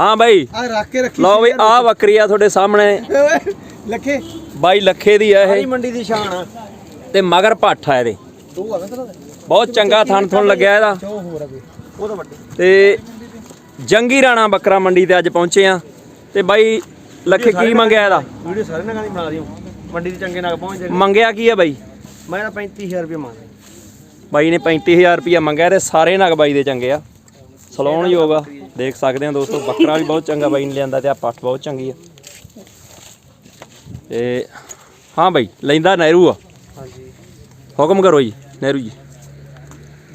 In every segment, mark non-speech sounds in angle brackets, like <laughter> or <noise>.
ਹਾਂ ਬਾਈ। ਆ ਰੱਖ ਕੇ ਰੱਖੀ ਲਓ ਬਈ ਆ ਬੱਕਰੀ ਆ ਤੁਹਾਡੇ ਸਾਹਮਣੇ। ਲੱਖੇ। ਬਾਈ ਲੱਖੇ ਦੀ ਆ ਇਹ। ਮੰਡੀ ਦੀ ਸ਼ਾਨ ਆ। ਤੇ ਮਗਰ ਪੱਠ ਆ ਇਹਦੇ। ਦੋ ਆ ਤੇਰਾ ਬਹੁਤ ਚੰਗਾ ਥਣ ਥਣ ਲੱਗਿਆ ਇਹਦਾ। ਚੋ ਹੋਰ ਅਗੇ ਉਹ ਤਾਂ ਵੱਡੇ। ਤੇ ਜੰਗੀ ਰਾਣਾ ਬੱਕਰਾ ਮੰਡੀ ਤੇ ਅੱਜ ਪਹੁੰਚੇ ਆ। ਤੇ ਬਾਈ ਲੱਖੇ ਕੀ ਮੰਗਿਆ ਇਹਦਾ? ਵੀਡੀਓ ਸਾਰੇ ਨਾਲ ਗਾਣੀ ਬਣਾ ਦਿਓ। ਮੰਡੀ ਦੀ ਚੰਗੇ ਨਾਲ ਪਹੁੰਚ ਜਾਏਗਾ। ਮੰਗਿਆ ਕੀ ਆ ਬਾਈ? ਮੈਂ ਤਾਂ 35000 ਰੁਪਏ ਮੰਗਦਾ। ਬਾਈ ਨੇ 35000 ਰੁਪਇਆ ਮੰਗਿਆ ਤੇ ਸਾਰੇ ਨਗ ਬਾਈ ਦੇ ਚੰਗੇ ਆ। ਸਲਾਉਣ ਯੋਗ ਆ। ਦੇਖ ਸਕਦੇ ਆ ਦੋਸਤੋ ਬੱਕਰਾ ਵੀ ਬਹੁਤ ਚੰਗਾ ਬਾਈ ਨੇ ਲਿਆਂਦਾ ਤੇ ਆ ਪੱਠ ਬਹੁਤ ਚੰਗੀ ਆ। ਤੇ ਹਾਂ ਬਾਈ ਲੈਂਦਾ ਨਹਿਰੂ ਆ। ਹਾਂਜੀ। ਹੁਕਮ ਕਰੋ ਜੀ ਨਹਿਰੂ ਜੀ।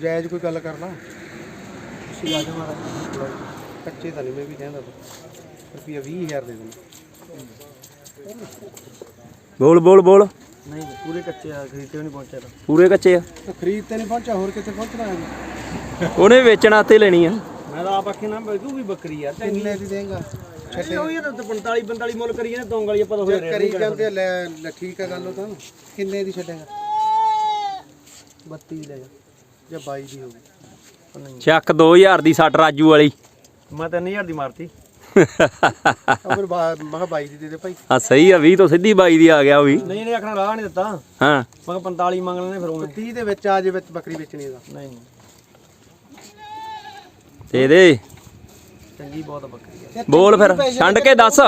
ਜਾਇਜ਼ ਕੋਈ ਗੱਲ ਕਰਨਾ? ਤੁਸੀਂ ਆ ਜਾ ਮਾਰਾ ਕੱਚੇ ਤਾਂ ਨਹੀਂ ਮੈਂ ਵੀ ਕਹਿੰਦਾ ਰੁਪਿਆ 20000 ਦੇ ਦੇਣਾ ਬੋਲ ਬੋਲ ਬੋਲ। ਨਹੀਂ ਪੂਰੇ ਕੱਚੇ ਆ ਖਰੀਦੇ ਵੀ ਨਹੀਂ ਪਹੁੰਚਿਆ ਤਾਂ। ਪੂਰੇ ਕੱਚੇ ਆ। ਖਰੀਦ ਤੇ ਨਹੀਂ ਪਹੁੰਚਿਆ ਹੋਰ ਕਿੱਥੇ ਪਹੁੰਚਣਾ ਹੈ? ਉਹਨੇ ਵੇਚਣਾ ਤੇ ਲੈਣੀ ਆ। ਮੈਂ ਤਾਂ ਆਪ ਆਖੇ ਨਾ ਬੈਠੂ ਵੀ ਬੱਕਰੀ ਯਾਰ ਕਿੰਨੇ ਦੀ ਦੇਂਗਾ? ਛੱਡੇ। ਉਹ ਯਾਰ 45 45 ਮੁੱਲ ਕਰੀਏ ਨਾ ਦੋਂਗ ਵਾਲੀ ਆਪਾਂ ਤਾਂ ਹੋਏ ਕਰੀ ਜਾਂਦੇ ਲੈ ਲੈ ਠੀਕ ਆ ਗੱਲ ਉਹ ਤਾਂ। ਕਿੰਨੇ ਦੀ ਛੱਡੇਗਾ? 32 ਦੀ ਲੈ ਜਾ ਜਾਂ 22 ਦੀ ਹੋਊਗੀ ਚੱਕ 2000 ਦੀ ਸੱਟ ਰਾਜੂ ਵਾਲੀ। ਮੈਂ 3000 ਦੀ ਮਾਰਤੀ। ਆ ਫਿਰ ਮੈਂ 22 ਦੀ ਦੇ ਦੇ ਭਾਈ। ਆ ਸਹੀ ਆ 20 ਤੋਂ ਸਿੱਧੀ ਬਾਈ ਦੀ ਆ ਗਿਆ ਉਹ ਵੀ। ਨਹੀਂ ਨਹੀਂ ਆਖਣਾ ਰਾਹ ਨਹੀਂ ਦਿੱਤਾ। ਹਾਂ। ਮੈਂ ਕਿਹਾ 45 ਮੰਗ ਲੈਣੇ ਫਿਰ ਉਹਨੇ 30 ਦੇ ਵਿੱਚ ਆ ਜੇ ਵਿੱਚ ਬੱਕਰੀ ਵੇਚਣੀ ਇਹਦਾ ਨਹੀਂ ਨਹੀਂ। ਦੇ ਦੇ। ਚੰਗੀ ਬਹੁਤ ਬੱਕਰੀ ਆ। ਬੋਲ ਫਿਰ ਛੰਡ ਕੇ ਦੱਸ।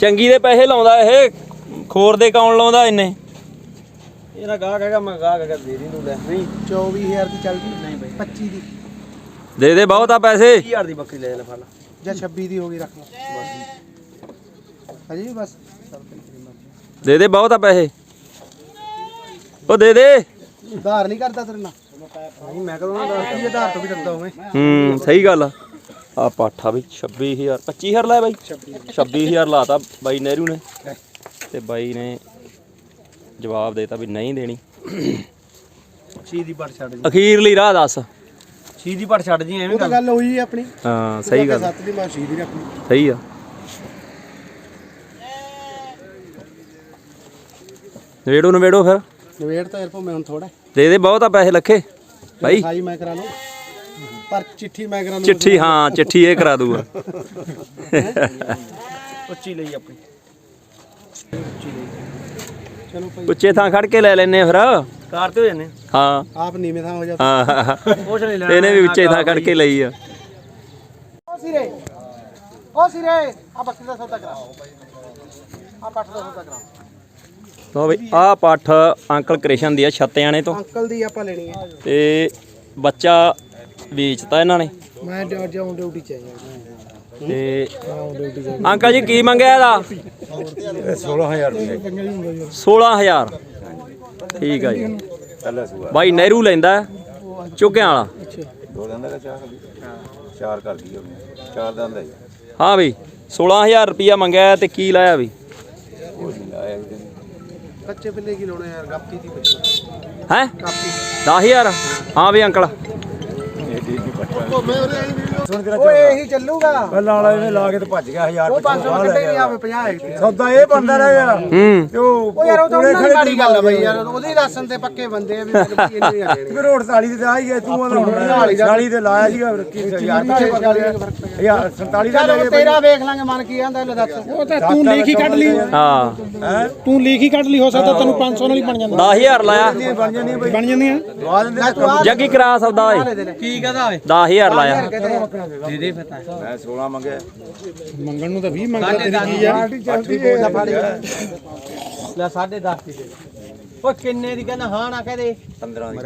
ਚੰਗੀ ਦੇ ਪੈਸੇ ਲਾਉਂਦਾ ਇਹ ਖੋਰ ਦੇ ਕੌਣ ਲਾਉਂਦਾ ਇੰਨੇ ਇਹਦਾ ਗਾਹਕ ਹੈਗਾ ਮੈਂ ਗਾਹਕ ਹੈਗਾ ਦੇ ਦੀ ਤੂੰ ਲੈ ਨਹੀਂ 24000 ਦੀ ਚੱਲਦੀ ਨਹੀਂ ਬਾਈ। 25 ਦੀ। ਦੇ ਦੇ ਬਹੁਤ ਆ ਪੈਸੇ 20000 ਦੀ ਬੱਕਰੀ ਲੈ ਲੈ ਫੜ। ਜਾਂ 26 ਦੀ ਹੋ ਗਈ ਰੱਖ ਲੈ ਬਸ ਅਜੇ ਬਸ। ਦੇ ਦੇ ਬਹੁਤ ਆ ਪੈਸੇ। ਉਹ ਦੇ ਦੇ। ਉਧਾਰ ਨਹੀਂ ਕਰਦਾ ਤੇਰੇ ਨਾਲ। ਨਹੀਂ ਮੈਂ ਕਦੋਂ ਨਾ 10 ਦੀ ਉਧਾਰ ਤੋਂ ਵੀ ਡਰਦਾ ਹੋਵੇਂ ਹੂੰ ਸਹੀ ਗੱਲ ਆ। ਆ ਪਾਠਾ ਵੀ 26000 25000 ਲਾਇਆ ਬਾਈ। 26000 ਲਾਤਾ ਬਾਈ ਨਹਿਰੂ ਨੇ। ਤੇ ਬਾਈ ਨੇ ਜਵਾਬ ਦੇਤਾ ਵੀ ਨਹੀਂ ਦੇਣੀ। ਛੀ ਦੀ ਪੜ ਛੱਡ ਜੀ। ਅਖੀਰਲੀ ਰਾਹ ਦੱਸ। ਛੀ ਦੀ ਪੜ ਛੱਡ ਜੀ ਐਵੇਂ ਤਾਂ ਗੱਲ। ਹੋਈ ਆਪਣੀ। ਹਾਂ ਸਹੀ ਗੱਲ ਸੱਤ ਦੀ ਮੈਂ ਛੀ ਦੀ ਰੱਖਣੀ। ਸਹੀ ਆ। ਨਵੇੜੋ ਨਵੇੜੋ ਫਿਰ। ਨਵੇੜ ਤਾਂ ਯਾਰ ਭਾਵੇਂ ਹੁਣ ਥੋੜਾ ਦੇ ਦੇ ਬਹੁਤ ਆ ਪੈਸੇ ਲੱਖੇ। ਬਾਈ ਖਾਈ ਮੈਂ ਕਰਾ ਲਵਾਂ ਪਰ ਚਿੱਠੀ ਮੈਂ ਕਰਾ ਲਵਾਂ ਚਿੱਠੀ ਹਾਂ ਚਿੱਠੀ ਇਹ ਕਰਾ ਦੂਗਾ। 25 ਲਈ ਆਪਣੀ। 25 ਲਈ। ਚਲੋ ਭਾਈ। ਉੱਚੇ ਥਾਂ ਖੜ ਕੇ ਲੈ ਲੈਨੇ ਫਿਰ। ਕਾਰ ਤੇ ਹੋ ਜਾਂਦੇ ਹਾਂ। ਆਪ ਨੀਵੇਂ ਥਾਂ ਹੋ ਜਾ। ਹਾਂ। ਕੁਛ ਨਹੀਂ ਲੈਣਾ। ਇਹਨੇ ਵੀ ਉੱਚੇ ਥਾਂ ਖੜ ਕੇ ਲਈ ਆ। ਓ ਸਿਰੇ। ਓ ਸਿਰੇ। ਆ ਬੱਕਰੀ ਦਾ ਸੌਦਾ ਕਰਾ। ਆ ਪੱਠ ਦਾ ਸੌਦਾ ਕਰਾ। ਲੋ ਬਈ ਆਹ ਪੱਠ ਅੰਕਲ ਕ੍ਰਿਸ਼ਨ ਦੀ ਆ ਛੱਤਿਆਣੇ ਤੋਂ। ਅੰਕਲ ਦੀ ਆਪਾਂ ਲੈਣੀ ਹੈ ਤੇ ਬੱਚਾ ਵੇਚਤਾ ਇਹਨਾਂ ਨੇ। ਮੈਂ ਜਾਉਂ ਡਿਊਟੀ ਚ ਆਇਆ ਤੇ ਅੰਕਲ ਜੀ ਕੀ ਮੰਗਿਆ ਇਹਦਾ? 16000 ਰੁਪਏ 16000 ਠੀਕ ਆ ਜੀ। ਕੱਲਾ ਸੂਆ। ਬਾਈ ਨਹਿਰੂ ਲੈਂਦਾ ਚੁੱਕਿਆਂ ਵਾਲਾ। ਦੋ ਦੰਦ ਦਾ ਚਾਹ ਖਾਲੀ। ਚਾਰ ਕਰ ਗਈ ਉਹਨੇ। ਚਾਰ ਦੰਦ ਹੈ ਹਾਂ ਬਈ 16000 ਰੁਪਿਆ ਮੰਗਿਆ ਤੇ ਕੀ ਲਾਇਆ ਵੀ ਉਹ ਨਹੀਂ। ਕੱਚੇ ਬਿੱਲੇ ਕੀ ਲਾਉਣੇ ਯਾਰ? ਗਾਪੀ ਦੀ ਬੱਚੀ। ਹੈ? ਕਾਪੀ। 10000 ਹਾਂ ਵੀ ਅੰਕਲ। ਇਹ ਠੀਕ ਨਹੀਂ ਪੱਟਾ ਓਏ ਇਹੀ ਚੱਲੂਗਾ। ਪਹਿਲਾਂ ਵਾਲਾ ਇਹਨੇ ਲਾ ਕੇ ਤੇ ਭੱਜ ਗਿਆ 1000 ਉਹ 500 ਕੱਢੇ ਨਹੀਂ ਆਵੇ 50 ਹੈ ਸੌਦਾ ਇਹ ਬੰਦਾ ਰਹਿ ਗਿਆ। ਹੂੰ। ਤੇ ਉਹ ਉਹ ਯਾਰ ਉਹ ਤਾਂ ਉਹਨਾਂ ਦੀ ਮਾੜੀ ਗੱਲ ਆ ਬਈ ਯਾਰ ਉਹਦੇ ਰਾਸ਼ਨ ਤੇ ਪੱਕੇ ਬੰਦੇ ਆ ਵੀ ਮਤਲਬ ਕਿ ਇਹਨੇ ਨਹੀਂ ਲੈਣੇ ਫਿਰ 48 ਤੇ ਆ ਹੀ ਗਿਆ ਤੂੰ ਆਹ ਹੁਣ 40 ਤੇ ਲਾਇਆ ਸੀਗਾ ਫਿਰ ਕੀ ਯਾਰ 47 ਦਾ ਚੱਲ ਹੁਣ ਤੇਰਾ ਵੇਖ ਲਾਂਗੇ ਮਨ ਕੀ ਆਂਦਾ ਲੈ ਦੱਸ। ਉਹ ਤਾਂ ਤੂੰ ਲਿਖੀ ਕੱਢ ਲਈ। ਹਾਂ। ਤੂੰ ਲਿਖੀ ਕੱਢ ਲਈ ਹੋ ਸਕਦਾ ਤੈਨੂੰ 500 ਨਾਲ ਹੀ ਬਣ ਜਾਂਦਾ। 10000 ਲਾਇਆ। ਬਣ ਜਾਂਦੀ ਬਈ। ਬਣ ਜਾਂਦੀਆਂ। ਲਵਾ ਦਿੰਦੇ ਜੱਗੀ ਕਰਾ ਸੌਦਾ ਓਏ। ਕੀ ਕਹਦਾ ਓਏ 10000 ਲਾਇਆ। ਦੇ ਦੇ ਫਿਰ ਮੈਂ 16 ਮੰਗਿਆ। ਮੰਗਣ ਨੂੰ ਤਾਂ 20 ਮੰਗਦਾ ਤੇਰੀ ਕੀ ਆ ਲੈ 10.5 ਦੀ ਦੇ ਓ ਕਿੰਨੇ ਦੀ ਕਹਿੰਦਾ ਹਾਂ ਨਾ ਕਹਦੇ 15 ਦੀ।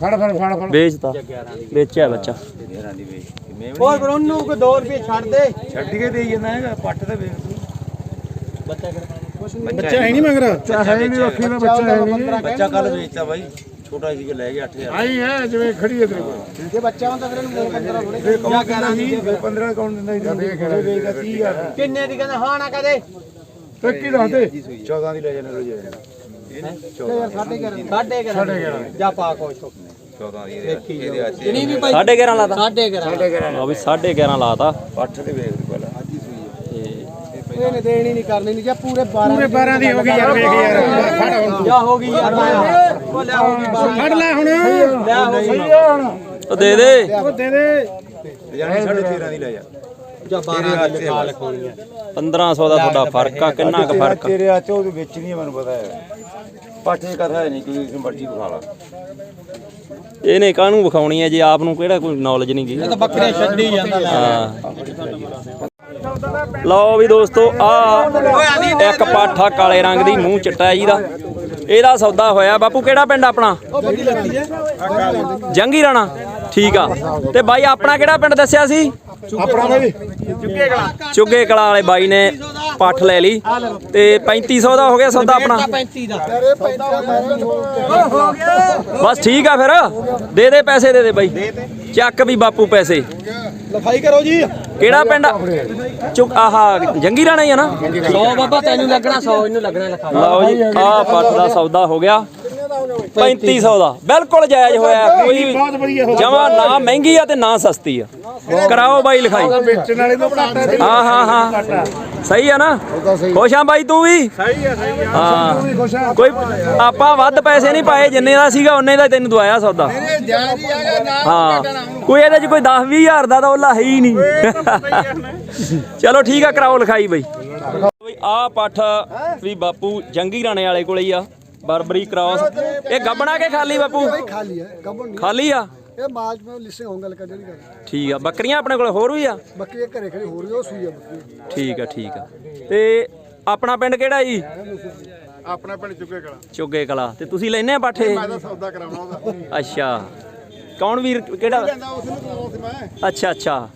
ਫੜ ਫੜ ਫੜ ਫੜ। ਵੇਚਤਾ। ਵੇਚਿਆ ਬੱਚਾ। ਮੇਰਾ ਨਹੀਂ ਵੇਚ ਮੈਂ ਹੋਰ ਫਿਰ ਉਹਨੂੰ ਕੋਈ 2 ਰੁਪਏ ਛੱਡ ਦੇ। ਛੱਡ ਕੇ ਦੇਈ ਜਾਂਦਾ ਹੈਗਾ ਪੱਟ ਤੇ ਵੇਚ। ਤੂੰ ਬੱਚਾ ਨਹੀਂ ਬੱਚਾ ਹੈ ਨਹੀਂ ਮਗਰ। ਬੱਚਾ ਹੈ ਨਹੀਂ ਰੱਖੀ ਮੈਂ ਬੱਚਾ ਹੈ ਨਹੀਂ। ਬੱਚਾ ਕੱਲ ਵੇਚਤਾ ਬਾਈ। ਛੋਟਾ ਸੀ ਕਿ ਲੈ ਗਿਆ 8000 ਆਈ ਹੈ ਜਿਵੇਂ ਖੜੀ ਹੈ ਤੇਰੇ ਕੋਲ। ਜੇ ਬੱਚਾ ਹੁੰਦਾ ਫਿਰ ਇਹਨੂੰ 15 ਥੋੜੇ ਕੌਣ ਕਹਿੰਦਾ ਸੀ 15 ਕੌਣ ਦਿੰਦਾ ਸੀ ਵੇਚਦਾ 30000 ਕਿੰਨੇ ਦੀ ਕਹਿੰਦਾ ਹਾਂ ਨਾ ਕਹਦੇ ਤੇ ਕੀ ਦੱਸਦੇ 14 ਦੀ ਲੈ ਜਾਣਾ ਰੋਜ਼। ਯਾਰ ਸਾਡੇ ਘਰ ਸਾਡੇ ਘਰ ਜਾ ਪਾ ਕੁਛ 14 ਦੀ। ਇਹਦੇ ਇਹਦੇ ਹੱਥ ਨਹੀਂ ਵੀ ਭਾਈ? 11.5 ਲਾਤਾ। ਸਾਡੇ ਘਰ ਲਓ ਵੀ 11.5 ਲਾਤਾ। ਪੱਠ ਤੇ ਵੇਚ ਪਹਿਲਾਂ ਤੇ ਇਹਨੇ ਦੇਣੀ ਨਹੀਂ ਕਰਨੀ ਨਹੀਂ ਜਾਂ ਪੂਰੇ 12 ਪੂਰੇ 12 ਦੀ ਹੋ ਗਈ ਯਾਰ ਵੇਖ ਯਾਰ। ਫੜ ਹੁਣ ਜਾ ਹੋ ਗਈ ਯਾਰ। ਉਹ ਲੈ ਹੋ ਗਈ ਫੜ ਲੈ ਹੁਣ। ਲੈ ਹੋ। ਗਈ। ਉਹ ਦੇ ਦੇ। ਉਹ ਦੇ ਦੇ। ਜਾਨੀ 13.5 ਦੀ ਲੈ ਜਾ। ਜਾਂ 12 ਦੀ ਲਿਖਾ ਲਿਖਾਉਣੀ ਆ 1500 ਦਾ ਤੁਹਾਡਾ ਫ਼ਰਕ ਆ ਕਿੰਨਾ ਕੁ ਫ਼ਰਕ ਆ? ਤੇਰੇ ਹੱਥ ਉਹ ਵਿੱਚ ਨਹੀਂ ਮੈਨੂੰ ਪਤਾ ਹੈ। ਪਾਠੇ ਕਥਾ ਹੈ ਨਹੀਂ ਕੋਈ ਮਰਜ਼ੀ ਬਖਾ ਲਾ। ਇਹਨੇ ਕਾਹਨੂੰ ਵਿਖਾਉਣੀ ਹੈ ਜੇ? ਆਪ ਨੂੰ ਕਿਹੜਾ ਕੋਈ ਨੌਲੇਜ ਨਹੀਂ ਗਈ ਬੱਕਰੇ ਛੱਡੀ ਜਾਂਦਾ। ਹਾਂ। ਲਓ ਵੀ ਦੋਸਤੋ, ਆ ਇੱਕ ਪਾਠਾ ਕਾਲੇ ਰੰਗ ਦੀ ਮੂੰਹ ਚਿੱਟਾ ਜੀ ਦਾ। ਇਹਦਾ ਸੌਦਾ ਹੋਇਆ। ਬਾਪੂ, ਕਿਹੜਾ ਪਿੰਡ ਆਪਣਾ? ਜੰਗੀ ਰਾਣਾ। ਠੀਕ ਆ। ਤੇ ਬਾਈ, ਆਪਣਾ ਕਿਹੜਾ ਪਿੰਡ ਦੱਸਿਆ ਸੀ? ਆਪਣਾ ਬਾਈ ਚੁੱਗੇ ਕਲਾ ਵਾਲੇ ਬਾਈ ਨੇ ਪੱਠ ਲੈ ਲਈ। ਤੇ 3500 ਦਾ ਹੋ ਗਿਆ ਸੌਦਾ ਆਪਣਾ। 35 ਦਾ ਬਸ ਠੀਕ ਆ ਫਿਰ। ਦੇ ਦੇ ਪੈਸੇ, ਦੇ ਦੇ ਬਾਈ। ਚੱਕ ਵੀ ਬਾਪੂ ਪੈਸੇ। ਲਿਖਾਈ ਕਰੋ ਜੀ। ਕਿਹੜਾ ਪਿੰਡ ਚੁੱਕ ਆਹਾ ਜੰਗੀ ਰਾਣਾ ਹੀ ਆ ਨਾ? 100 ਬਾਬਾ ਤੈਨੂੰ ਲੱਗਣਾ 100 ਇਹਨੂੰ ਲੱਗਣਾ ਲਿਖਾ ਲਓ ਜੀ ਆਹ ਪੱਠ ਦਾ ਸੌਦਾ ਹੋ ਗਿਆ। 3500 ਦਾ। ਬਿਲਕੁਲ ਜਾਇਜ਼ ਹੋਇਆ ਕੋਈ ਜਮਾ ਨਾ ਮਹਿੰਗੀ ਆ ਤੇ ਨਾ ਸਸਤੀ ਆ। ਕਰਾਓ ਬਾਈ ਲਿਖਾਈ। ਹਾਂ ਹਾਂ ਹਾਂ। ਸਹੀ ਆ ਨਾ? ਖੁਸ਼ ਆ ਬਾਈ ਤੂੰ ਵੀ? ਸਹੀ ਹੈ ਸਹੀ ਹੈ। ਹਾਂ ਕੋਈ ਆਪਾਂ ਵੱਧ ਪੈਸੇ ਨਹੀਂ ਪਾਏ ਜਿੰਨੇ ਦਾ ਸੀਗਾ ਉਹਨੇ ਦਾ ਤੈਨੂੰ ਦਵਾਇਆ ਸੌਦਾ। ਹਾਂ। ਕੋਈ ਇਹਦੇ ਚ ਕੋਈ 10 20 ਹਜ਼ਾਰ ਦਾ ਤਾਂ ਉਹਲਾ ਹੈ ਹੀ ਨਹੀਂ। ਚਲੋ ਠੀਕ ਆ ਕਰਾਓ ਲਿਖਾਈ ਬਈ। ਬਈ ਆ ਪੱਠ ਵੀ ਬਾਪੂ ਜੰਗੀ ਰਾਣੇ ਵਾਲੇ ਕੋਲੇ ਹੀ ਆ ਬਰਬਰੀ ਕ੍ਰਾਸ। ਇਹ ਗੱਬਣਾ ਕੇ ਖਾਲੀ ਬਾਪੂ? ਖਾਲੀ ਨਹੀਂ ਖਾਲੀ ਆ? ਇਹ ਮਾਜ ਮੈਂ ਲਿਸਟਿੰਗ ਹੋਣ ਗੱਲ ਕਰ ਜਿਹੜੀ ਕਰ ਠੀਕ ਆ ਬੱਕਰੀਆਂ ਆਪਣੇ ਕੋਲੇ ਹੋਰ ਵੀ ਆ? ਬੱਕਰੀ ਇਹ ਘਰੇ ਖੜੀ ਹੋ ਰਹੀ ਉਹ ਸੂਈ ਆ ਬੱਕਰੀ। ਠੀਕ ਆ ਠੀਕ ਆ। ਤੇ ਆਪਣਾ ਪਿੰਡ ਕਿਹੜਾ ਜੀ? ਆਪਣਾ ਪਿੰਡ ਚੁੱਕੇ ਕਲਾ। ਚੁੱਗੇ ਕਲਾ। ਤੇ ਤੁਸੀਂ ਲੈਨੇ ਆ ਪਾਠੇ? ਮੈਂ ਤਾਂ ਸੌਦਾ ਕਰਾਉਣਾ ਉਹਦਾ। ਅੱਛਾ। ਕੌਣ ਵੀਰ ਕਿਹੜਾ? ਅੱਛਾ ਅੱਛਾ।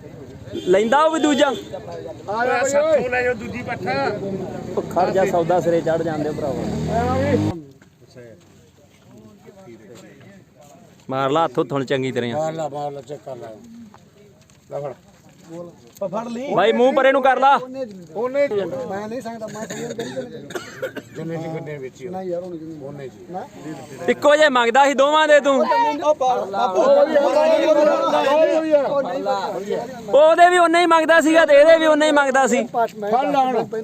ਲੈਂਦਾ ਉਹ ਵੀ ਦੂਜਾ? ਆ ਜਾ ਸੱਤੋਂ ਲੈ ਜਾ ਦੂਜੀ ਪੱਠਾ। ਉਹ ਖਰਜਾ ਸੌਦਾ ਸਿਰੇ ਚੜ ਜਾਂਦੇ ਭਰਾਵਾ। ਮਾਰ ਲਾ ਹੱਥੋਂ ਥੁਣ ਚੰਗੀ ਤਰ੍ਹਾਂ ਲਾ ਬਾਹਰ ਲਾ ਚੈੱਕ ਕਰ ਲੈ। ਲੈ ਫੜ। ਫੜ ਲਈ ਬਾਈ ਮੂੰਹ ਪਰੇ ਨੂੰ ਕਰ ਲਾ ਉਹਨੇ ਮੈਂ ਨਹੀਂ ਸਕਦਾ ਮੈਂ ਸਹੀ ਕਰੀ ਜਿੰਨੇ ਦੀ ਕਿੰਨੇ ਵੇਚੀ ਨਾ ਯਾਰ ਉਹਨੇ ਜੀ ਨਾ ਇੱਕੋ ਜੇ ਮੰਗਦਾ ਸੀ ਦੋਵਾਂ ਦੇ ਤੂੰ ਉਹਦੇ ਵੀ ਉਹਨੇ ਹੀ ਮੰਗਦਾ ਸੀਗਾ ਤੇ ਇਹਦੇ ਵੀ ਉਹਨੇ ਹੀ ਮੰਗਦਾ ਸੀ ਫੜ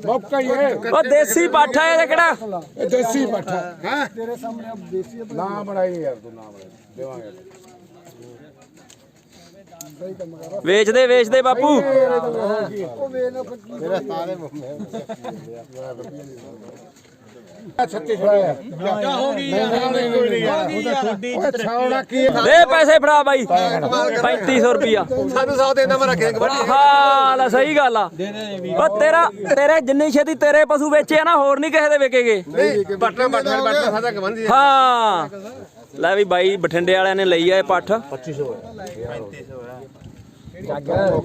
ਮੌਕਾ ਹੀ ਹੈ ਉਹ ਦੇਸੀ ਪਾਠਾ ਇਹਦੇ ਕਿਹੜਾ ਇਹ ਦੇਸੀ ਪੱਠਾ ਹੈ ਤੇਰੇ ਸਾਹਮਣੇ ਦੇਸੀ ਨਾ ਬਣਾਈ ਯਾਰ ਤੂੰ ਨਾ ਬਣਾਈ ਦੇਵਾਂਗੇ ਸਹੀ ਕੰਮ ਕਰ ਵੇਚਦੇ ਵੇਚਦੇ ਬਾਪੂ ਉਹ ਵੇ ਨਾ ਫਿਰ ਮੇਰਾ ਸਾਰੇ ਛੱਤੀ ਛੜਾਇਆ ਹੋ ਛੋਟੀ ਛਾਉਣਾ ਕੀ ਦੇ ਪੈਸੇ ਫੜਾ ਬਾਈ 3500 ਰੁਪਿਆ ਸਾਨੂੰ ਸੌ ਦੇ ਮੈਂ ਰੱਖੇ ਹਾਂ ਲੈ ਸਹੀ ਗੱਲ ਆ। ਉਹ ਤੇਰਾ ਤੇਰੇ ਜਿੰਨੀ ਛੇਤੀ ਤੇਰੇ ਪਸ਼ੂ ਵੇਚੇ ਆ ਨਾ ਹੋਰ ਨਹੀਂ ਕਿਸੇ ਦੇ ਵਿਕੇਗੇ ਨਹੀਂ ਪੱਟਾ ਪੱਟਾ ਪੱਟਾ ਸਾਡਾ ਕਬੰਦੀ ਹਾਂ। ਲੈ ਵੀ ਬਾਈ ਬਠਿੰਡੇ ਵਾਲਿਆਂ ਨੇ ਲਈ ਆ ਇਹ ਪੱਠ।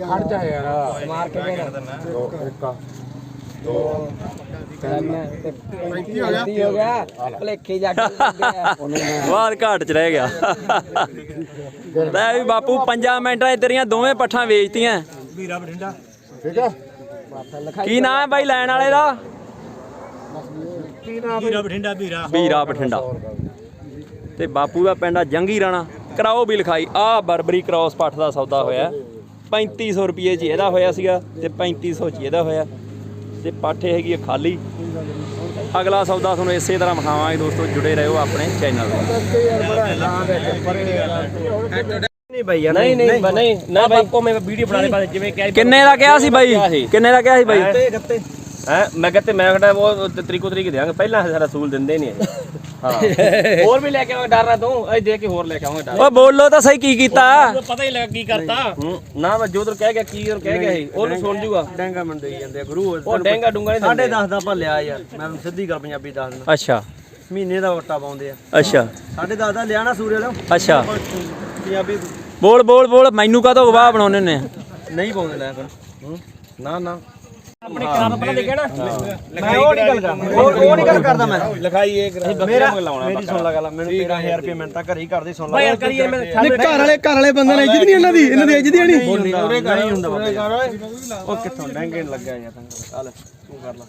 ਖੜ ਜਾ ਯਾਰ ਮਾਰ ਕੇ ਦੇਣਾ ਦੋ ਇੱਕ ਦੋ ਹੋ ਗਿਆ ਭਲੇਖੇ ਜਾ ਕੇ ਬਾਅਦ ਘਾਟ ਚ ਰਹਿ ਗਿਆ। ਲੈ ਵੀ ਬਾਪੂ 5 ਮਿੰਟਾਂ ਤੇਰੀਆਂ ਦੋਵੇਂ ਪੱਠਾਂ ਵੇਚਤੀਆਂ। ਠੀਕ ਹੈ ਕੀ ਨਾਂ ਹੈ ਬਾਈ ਲੈਣ ਵਾਲੇ ਦਾ? ਵੀਰਾ ਬਠਿੰਡਾ ਵੀਰਾ ਵੀਰਾ ਬਠਿੰਡਾ। ਤੇ ਬਾਪੂ ਦਾ ਪਿੰਡ ਆ ਜੰਗੀ ਰਾਣਾ। ਕਰਾਓ ਵੀ ਲਿਖਾਈ। ਆ ਬਰਬਰੀ ਕ੍ਰਾਸ ਪੱਠ ਦਾ ਸੌਦਾ ਹੋਇਆ। 3500 ਰੁਪਏ 'ਚ ਇਹਦਾ ਹੋਇਆ ਸੀਗਾ ਤੇ 3500 'ਚ ਇਹਦਾ ਹੋਇਆ। ਤੇ ਪੱਠ ਹੈਗੀ ਖਾਲੀ। ਅਗਲਾ ਸੌਦਾ ਤੁਹਾਨੂੰ ਇਸੇ ਤਰ੍ਹਾਂ ਵਿਖਾਵਾਂਗੇ ਦੋਸਤੋ। ਜੁੜੇ ਰਹੋ ਆਪਣੇ ਚੈਨਲ ਤੇ। ਨਹੀਂ ਭਾਈ ਯਾਰ ਨਹੀਂ ਨਹੀਂ ਨਹੀਂ ਨਾ ਭਾਈ ਕੋ ਮੈਂ ਵੀਡੀਓ ਬਣਾਣੇ ਬਾਅਦ ਜਿਵੇਂ ਕਿੰਨੇ ਦਾ ਕਿਹਾ ਸੀ ਬਾਈ? ਕਿੰਨੇ ਦਾ ਕਿਹਾ ਸੀ ਬਾਈ? ਗੱਤੇ ਗੱਤੇ। ਹੈ? ਮੈਂ ਕਹਿੰਦਾ ਮੈਂ ਕਹਿੰਦਾ ਉਹ ਤ- ਤਰੀਕੋ ਤਰੀਕ ਦਿਆਂਗੇ। ਪਹਿਲਾਂ ਸਾਡਾ ਰਸੂਲ ਦਿੰਦੇ ਨਹੀਂ ਹਾਂ। <laughs> ਹੋਰ ਵੀ ਲੈ ਕੇ ਆਵਾਂਗੇ ਡਰ ਨਾ ਤੂੰ? ਇਹ ਦੇ ਕੇ ਹੋਰ ਲੈ ਕੇ ਆਵਾਂਗੇ ਡਰ। ਓ ਬੋਲੋ ਤਾਂ ਸਹੀ ਕੀ ਕੀਤਾ। ਪਤਾ ਹੀ ਲੱਗ ਕੀ ਕਰਤਾ। ਨਾ ਮੈਂ ਜੋਦਰ ਕਹਿ ਗਿਆ ਕੀ ਉਹ ਕਹਿ ਗਿਆ ਸੀ ਉਹਨੂੰ ਸੁਣ ਜੂਗਾ। ਡੈਂਗਾ ਮੰਨ ਦੇਈ ਜਾਂਦੇ ਗੁਰੂ ਉਹ ਡੈਂਗਾ ਡੂੰਗਾ ਨਹੀਂ ਸਾਢੇ ਦਿੰਦੇ 10 ਦਾ ਭੱਲਿਆ ਯਾਰ ਮੈਂ ਤੁਹਾਨੂੰ ਸਿੱਧੀ ਗੱਲ ਪੰਜਾਬੀ ਦੱਸ ਦਿੰਦਾ। ਅੱਛਾ। ਮਹੀਨੇ ਦਾ ਵਟਾ ਪਾਉਂਦੇ ਆ। ਅੱਛਾ। ਸਾਢੇ 10 ਦਾ ਲਿਆ ਨਾ ਸੂਰੇ ਲੋ ਅੱਛਾ। ਪੰਜਾਬੀ ਬੋਲ ਬੋਲ ਬੋਲ ਮੈਨੂੰ ਕਾਹਤੋਂ ਗਵਾਹ ਬਣਾਉਣੇ ਨੇ ਨਹੀਂ ਪਾਉਂਦੇ ਲੈ ਫਿਰ। ਨਾ ਨਾ। ਆਪਣੇ ਕੰਮ ਪਹਿਲਾਂ ਦੇਖਿਆ ਨਾ ਮੈਂ ਉਹ ਨਹੀਂ ਗੱਲ ਕਰਦਾ। ਉਹ ਉਹ ਨਹੀਂ ਗੱਲ ਕਰਦਾ ਮੈਂ। ਲਿਖਾਈ ਇਹ ਮੇਰਾ ਮੇਰੀ ਸੁਣ ਲਾ ਗੱਲ ਮੈਨੂੰ 13000 ਰੁਪਏ ਮਿੰਟ ਤਾਂ ਘਰੇ ਹੀ ਕਰਦੇ ਸੁਣ ਲਾ। ਯਾਰ ਕਰੀਏ ਮੈਂ ਘਰ ਵਾਲੇ ਘਰ ਵਾਲੇ ਬੰਦੇ ਨੇ ਇੱਜ਼ਤ ਨਹੀਂ ਇਹਨਾਂ ਦੀ ਇਹਨਾਂ ਦੀ ਇੱਜ਼ਤ ਨਹੀਂ। ਨਹੀਂ ਉਰੇ ਘਰ ਹੀ ਹੁੰਦਾ ਬਾਬੇ ਉਹ ਕਿੱਥੋਂ? ਡੈਂਗੇ ਲੱਗਾ ਯਾਰ ਤੰਗ। ਚੱਲ ਤੂੰ ਕਰ ਲਾ।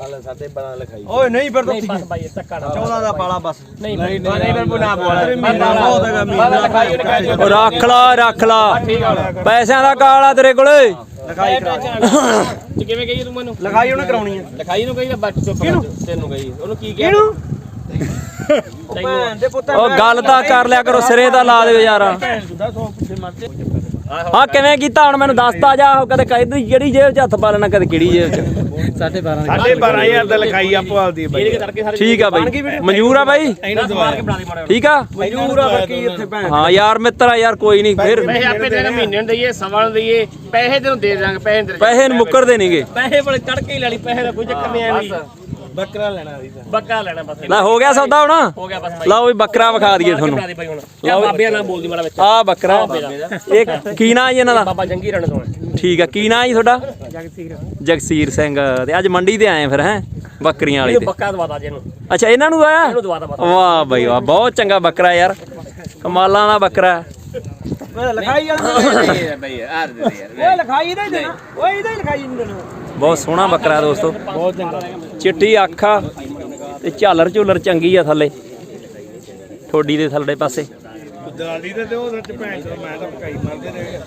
ਹਾਲੇ ਸਾਡੇ ਬਣਾ ਲਿਖਾਈ। ਓਏ ਨਹੀਂ ਫਿਰ ਨਹੀਂ ਬਸ ਬਾਈ ਧੱਕਾ ਨਾ 14 ਦਾ ਪਾਲਾ ਬਸ। ਨਹੀਂ ਨਹੀਂ ਨਹੀਂ ਮੈਂ ਬੁਨਾ ਬੋਲਾ ਮਹੀਨਾ ਬਹੁਤ ਹੈਗਾ ਮਹੀਨਾ। ਲਿਖਾਈ ਉਹਨੇ ਕਹਿ ਓ ਰੱਖ ਲਾ। ਰੱਖ ਲਾ ਪੈਸਿਆਂ ਦਾ ਕਾਲਾ ਤੇਰੇ ਕੋਲੇ। ਲਿਖਾਈ ਕਰਾ। ਤੇ ਕਿਵੇਂ ਕਹੀ ਤੂੰ ਮੈਨੂੰ? ਲਿਖਾਈ ਉਹਨੇ ਕਰਾਉਣੀ ਹੈ। ਲਿਖਾਈ ਨੂੰ ਕਹੀ ਤਾਂ ਬੱਚ ਚੁੱਪ ਕਰ ਤੈਨੂੰ ਗਈ ਉਹਨੂੰ ਕੀ ਕਿਹਾ? ਭੈਣ ਦੇ ਪੁੱਤ ਓ ਗੱਲ ਤਾਂ ਕਰ ਲਿਆ ਕਰੋ ਸਿਰੇ ਤਾਂ ਲਾ ਦਿਓ ਯਾਰ। ਭੈਣ ਦਾ ਸੌ ਪੁੱਛੇ ਮਰਦੇ ਹਾਂ ਕਿਵੇਂ ਕੀਤਾ? ਹੁਣ ਮੈਨੂੰ ਦੱਸਤਾ ਜਾ ਉਹ ਕਦੇ ਕਿਹੜੀ ਕਿਹੜੀ ਜੇਬ 'ਚ ਹੱਥ ਪਾ ਲੈਣਾ ਕਦੇ ਕਿਹੜੀ ਜੇਬ 'ਚ? ਸਾਡੇ 12000 ਦਾ ਲਿਖਾਈ ਆਪੋ ਆਪਦੀ ਬਾਈ। ਇਹਦੇ ਕਰਕੇ ਸਾਰੇ ਠੀਕ ਆ ਬਾਈ। ਮਨਜ਼ੂਰ ਆ ਬਾਈ? ਠੀਕ ਆ? ਮਜ਼ਦੂਰ ਆ ਬਾਕੀ ਇੱਥੇ ਭੈਣ? ਹਾਂ ਯਾਰ ਮਿੱਤਰ ਆ ਯਾਰ ਕੋਈ ਨਹੀਂ ਫਿਰ ਪੈਸੇ ਆਪੇ ਦੇ ਮਹੀਨੇ ਨੂੰ ਦਈਏ ਸਵਾ ਨੂੰ ਦਈਏ ਪੈਸੇ ਤੈਨੂੰ ਦੇ ਦਾਂਗੇ ਪੈਸੇ ਪੈਸੇ ਨੂੰ ਮੁੱਕਰਦੇ ਨਹੀਂਗੇ ਪੈਸੇ ਬੜੇ ਤੜਕੇ ਹੀ ਲੈ ਲਈ ਪੈਸੇ ਦਾ ਕੋਈ ਚੱਕਰ ਨਹੀਂ ਐਵੇਂ ਬੱਕਰਾ ਲੈਣਾ ਸੀ ਬੱਕਾ ਲੈਣਾ ਬਸ। ਲੈ ਹੋ ਗਿਆ ਸੌਦਾ ਹੁਣ? ਹੋ ਗਿਆ ਬਸ ਬਾਈ। ਲਓ ਵੀ ਬੱਕਰਾ ਵਿਖਾ ਦਈਏ ਤੁਹਾਨੂੰ। ਬਣਾ ਦੇ ਬਾਈ ਹੁਣ। ਯਾ ਬਾਬਿਆਂ ਨਾਲ ਬੋਲਦੀ ਮਾੜਾ ਵਿੱਚ। ਆ ਬੱਕਰਾ। ਇਹ ਕੀ ਨਾਂ ਜੀ ਇਹਨਾਂ ਦਾ? ਬਾਬਾ ਜੰਗੀ ਰਣ ਤੋਂ ਠੀਕ ਆ ਕੀ ਨਾਂ ਜੀ ਤੁਹਾਡਾ? ਜਗਸੀਰ। ਜਗਸੀਰ ਸਿੰਘ। ਤੇ ਅੱਜ ਮੰਡੀ ਤੇ ਆਏ ਫਿਰ ਹੈ? ਬੱਕਰੀਆਂ ਵਾਲੀ ਇਹ ਤੇ। ਬੱਕਾ ਦਵਾ ਦਾ ਜੀ ਇਹਨੂੰ। ਅੱਛਾ ਇਹਨਾਂ ਨੂੰ ਆਇਆ? ਇਹਨੂੰ ਦਵਾ ਦਾ ਬਸ। ਵਾਹ ਬਈ ਵਾਹ ਬਹੁਤ ਚੰਗਾ ਬੱਕਰਾ ਯਾਰ। ਕਮਾਲਾਂ ਦਾ ਬੱਕਰਾ। ਲਿਖਾਈ ਵਾਲੀ ਬਈ ਆਰ ਦੇ ਯਾਰ ਓਏ ਲਿਖਾਈ ਹੀ ਦੇਣਾ। ਓਏ ਇਹਦਾ ਹੀ ਲਿਖਾਈ ਨਹੀਂ ਦੇਣਾ ਬਹੁਤ ਸੋਹਣਾ ਬੱਕਰਾ ਦੋਸਤੋ। ਬਹੁਤ ਚੰਗਾ ਚਿੱਟੀ ਅੱਖ ਆ ਤੇ ਝਾਲਰ ਝੂਲਰ ਚੰਗੀ ਆ ਥੱਲੇ। ਠੋਡੀ ਦੇ ਥੱਲੇ ਪਾਸੇ। ਦਲਾਲੀ ਤੇ ਉਹ ਸੱਚ ਭੈਣ ਮੈਂ ਤਾਂ ਪਕਾਈ ਮਾਰਦੇ ਰਹੇ।